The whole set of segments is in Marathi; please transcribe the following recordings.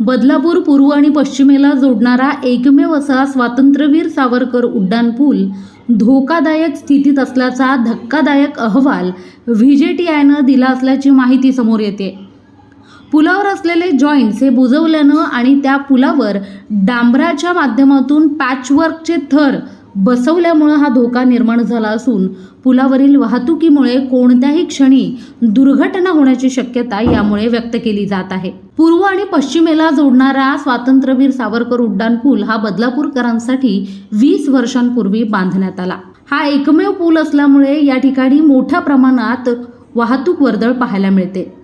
बदलापूर पूर्व आणि पश्चिमेला जोडणारा एकमेव असा स्वातंत्र्यवीर सावरकर उड्डाणपूल धोकादायक स्थितीत असल्याचा धक्कादायक अहवाल व्ही जे टी आयनं दिला असल्याची माहिती समोर येते. पुलावर असलेले जॉईंट्स हे बुजवल्यानं आणि त्या पुलावर डांबराच्या माध्यमातून पॅचवर्कचे थर बसवल्यामुळं हा धोका निर्माण झाला असून पुलावरील वाहतुकीमुळे कोणत्याही क्षणी दुर्घटना होण्याची शक्यता यामुळे व्यक्त केली जात आहे. पूर्व आणि पश्चिमेला जोडणारा स्वातंत्र्यवीर सावरकर उड्डाण पूल हा बदलापूरकरांसाठी वीस वर्षांपूर्वी बांधण्यात आला. हा एकमेव पूल असल्यामुळे या ठिकाणी मोठ्या प्रमाणात वाहतूक वर्दळ पाहायला मिळते.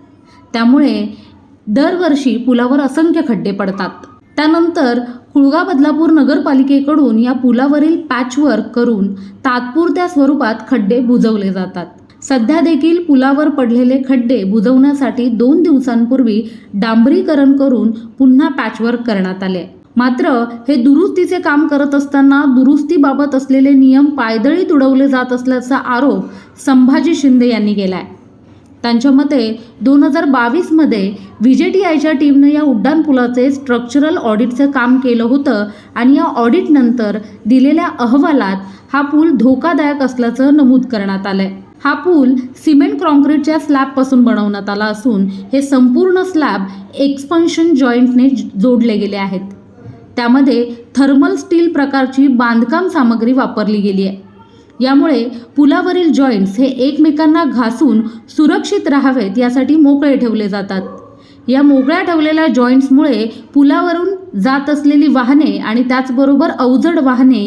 त्यामुळे दरवर्षी पुलावर असंख्य खड्डे पडतात. त्यानंतर कुळगा बदलापूर नगरपालिकेकडून या पुलावरील पॅचवर्क करून तात्पुरत्या स्वरूपात खड्डे बुजवले जातात. सध्या देखील पुलावर पडलेले खड्डे बुजवण्यासाठी दोन दिवसांपूर्वी डांबरीकरण करून पुन्हा पॅचवर्क करण्यात आले. मात्र हे दुरुस्तीचे काम करत असताना दुरुस्तीबाबत असलेले नियम पायदळी तुडवले जात असल्याचा आरोप संभाजी शिंदे यांनी केलाय. त्यांच्या मते दोन हजार बावीसमध्ये व्ही जे टी आयच्या टीमनं या उड्डाणपुलाचे स्ट्रक्चरल ऑडिटचं काम केलं होतं आणि या ऑडिटनंतर दिलेल्या अहवालात हा पूल धोकादायक असल्याचं नमूद करण्यात आलंय. हा पूल सिमेंट कॉन्क्रीटच्या स्लॅबपासून बनवण्यात आला असून हे संपूर्ण स्लॅब एक्सपन्शन जॉईंटने जोडले गेले आहेत. त्यामध्ये थर्मल स्टील प्रकारची बांधकाम सामग्री वापरली गेली आहे. यामुळे पुलावरील जॉईंट्स हे एकमेकांना घासून सुरक्षित राहावेत यासाठी मोकळे ठेवले जातात. या मोकळ्या ठेवलेल्या जॉईंट्समुळे पुलावरून जात असलेली वाहने आणि त्याचबरोबर अवजड वाहने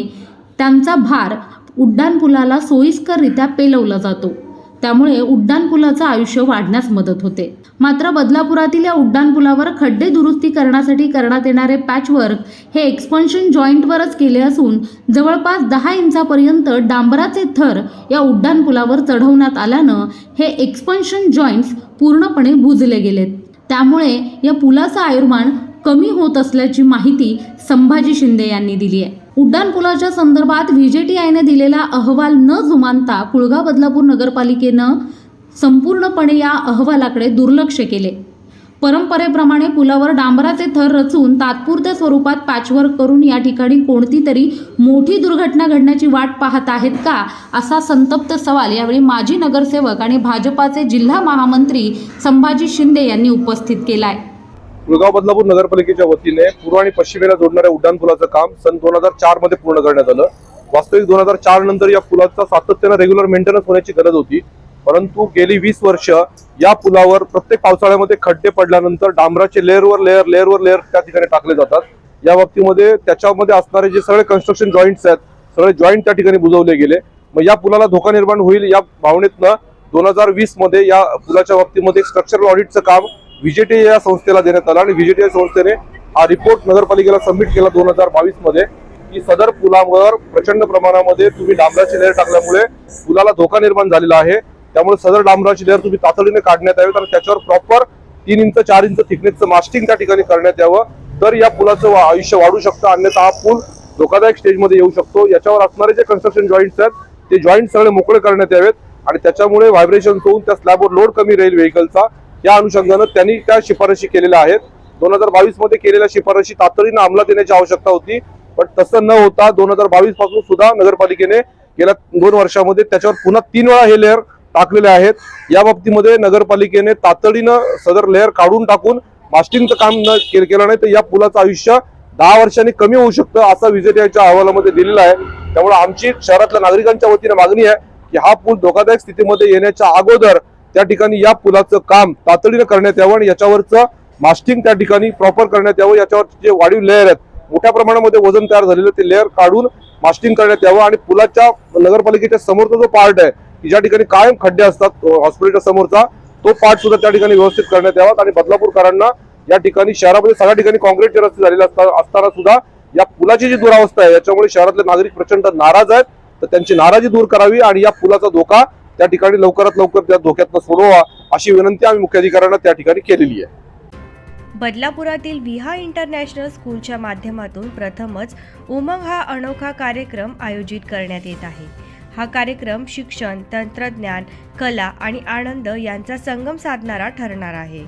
त्यांचा भार उड्डाणपुलाला सोयीस्कररित्या पेलवला जातो. त्यामुळे उड्डाणपुलाचं आयुष्य वाढण्यास मदत होते. मात्र बदलापुरातील या उड्डाणपुलावर खड्डे दुरुस्ती करण्यासाठी करण्यात येणारे पॅचवर्क हे एक्सपन्शन जॉईंटवरच केले असून जवळपास दहा इंचापर्यंत डांबराचे थर या उड्डाणपुलावर चढवण्यात आल्यानं हे एक्सपन्शन जॉईंट्स पूर्णपणे बुजले गेलेत. त्यामुळे या पुलाचं आयुर्मान कमी होत असल्याची माहिती संभाजी शिंदे यांनी दिली आहे. उड्डाणपुलाच्या संदर्भात व्ही जे टी आयने दिलेला अहवाल न जुमानता कुळगाव बदलापूर नगरपालिकेनं संपूर्णपणे या अहवालाकडे दुर्लक्ष केले. परंपरेप्रमाणे पुलावर डांबराचे थर रचून तात्पुरत्या स्वरूपात पॅचवर्क करून या ठिकाणी कोणती तरी मोठी दुर्घटना घडण्याची वाट पाहत आहेत का असा संतप्त सवाल यावेळी माजी नगरसेवक आणि भाजपाचे जिल्हा महामंत्री संभाजी शिंदे यांनी उपस्थित केला आहे कुळगाव बदलापूर नगरपालिकेच्या वतीने पूर्व आणि पश्चिमेला जोडणाऱ्या उड्डाणपुलाचं काम सन दोन हजार चारमध्ये पूर्ण करण्यात आलं. वास्तविक दोन हजार चार नंतर या पुलाचा सातत्यानं रेग्युलर मेंटेनन्स होण्याची गरज होती. परंतु गेली वीस वर्ष या पुलावर प्रत्येक पावसाळ्यामध्ये खड्डे पडल्यानंतर डांबराचे लेअरवर लेअर लेअरवर लेअर त्या ठिकाणी टाकले जातात. या बाबतीमध्ये त्याच्यामध्ये असणारे जे सगळे कन्स्ट्रक्शन जॉईंट्स आहेत सगळे जॉईंट त्या ठिकाणी बुजवले गेले. मग या पुलाला धोका निर्माण होईल या भावनेतनं दोन हजार वीसमध्ये या पुलाच्या बाबतीमध्ये स्ट्रक्चरल ऑडिटचं काम व्हीजेटी या संस्थेला देण्यात आला आणि व्हीजेटी या संस्थेने हा रिपोर्ट नगरपालिकेला सबमिट केला दोन हजार बावीसमध्ये की सदर पुलावर प्रचंड प्रमाणामध्ये तुम्ही डांबराची लेअर टाकल्यामुळे पुलाला धोका निर्माण झालेला आहे. त्यामुळे सदर डांबराची लेअर तुम्ही तातडीने काढण्यात यावी. तर त्याच्यावर प्रॉपर तीन इंच चार इंच थिकनेसचं मास्टिंग त्या ठिकाणी करण्यात यावं. तर या पुलाचं आयुष्य वाढू शकतं. अन्यथा हा पूल धोकादायक स्टेजमध्ये येऊ शकतो. याच्यावर असणारे जे कन्स्ट्रक्शन जॉईंट्स आहेत ते जॉईंट सगळे मोकळे करण्यात यावेत. आणि त्याच्यामुळे व्हायब्रेशन होऊन त्या स्लॅबवर लोड कमी राहील व्हेकलचा या अनुषंगानं त्यांनी त्या शिफारशी केलेल्या आहेत. दोन हजार बावीसमध्ये केलेल्या शिफारशी तातडीनं अंमलात येण्याची आवश्यकता होती. पण तसं न होता दोन हजार बावीसपासून सुद्धा नगरपालिकेने गेल्या दोन वर्षामध्ये त्याच्यावर पुन्हा तीन वेळा हे लेअर टाकलेले आहेत. या बाबतीमध्ये नगरपालिकेने तातडीनं सदर लेअर काढून टाकून मास्टिंगचं काम न केलं नाही तर या पुलाचं आयुष्य दहा वर्षांनी कमी होऊ शकतं असा विजेत्याच्या अहवालामध्ये दिलेला आहे. त्यामुळे आमची शहरातल्या नागरिकांच्या वतीने मागणी आहे की हा पूल धोकादायक स्थितीमध्ये येण्याच्या अगोदर त्या ठिकाणी या पुलाचं काम तातडीनं करण्यात यावं आणि याच्यावरचं मास्टिंग त्या ठिकाणी प्रॉपर करण्यात यावं. याच्यावर जे वाढीव लेअर आहेत मोठ्या प्रमाणामध्ये वजन तयार झालेलं ते लेअर काढून मास्टिंग करण्यात यावं आणि पुलाच्या नगरपालिकेच्या समोरचा जो पार्ट आहे की ज्या ठिकाणी कायम खड्डे असतात हॉस्पिटलच्या समोरचा तो पार्ट सुद्धा त्या ठिकाणी व्यवस्थित करण्यात यावा. आणि बदलापूरकरांना या ठिकाणी शहरामध्ये सगळ्या ठिकाणी काँक्रीटचे रस्ते झालेले असताना सुद्धा या पुलाची जी दुरावस्था आहे याच्यामुळे शहरातले नागरिक प्रचंड नाराज आहेत. तर त्यांची नाराजी दूर करावी आणि या पुलाचा धोका त्या ठिकाणी लवकरात लवकर त्या धोक्यातनं सोडवा अशी विनंती आम्ही मुख्याधिकाऱ्यांना त्या ठिकाणी केलेली आहे. बदलापुरातील विहा इंटरनॅशनल स्कूलच्या माध्यमातून प्रथमच उमंग हा अनोखा कार्यक्रम आयोजित करण्यात येत आहे. हा कार्यक्रम शिक्षण तंत्रज्ञान कला आणि आनंद यांचा संगम साधणारा ठरणार आहे.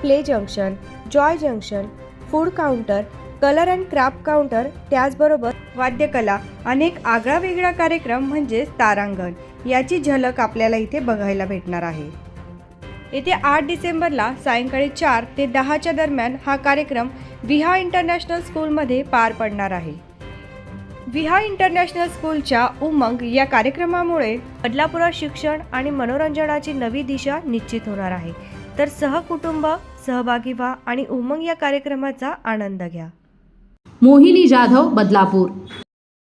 Play junction joy junction food counter colour and craft counter त्याचबरोबर वाद्यकला अनेक आगळा वेगळा कार्यक्रम म्हणजेच तारांगण. याची झलक आपल्याला इथे बघायला भेटणार आहे. येथे आठ डिसेंबरला सायंकाळी चार ते दहाच्या दरम्यान हा कार्यक्रम विहा इंटरनॅशनल स्कूलमध्ये पार पडणार आहे. विहा इंटरनॅशनल स्कूलच्या उमंग या कार्यक्रमामुळे बदलापुरात शिक्षण आणि मनोरंजनाची नवी दिशा निश्चित होणार आहे. तर सहकुटुंब सहभागी व्हा आणि उमंग या कार्यक्रमाचा आनंद घ्या. मोहिनी जाधव बदलापूर.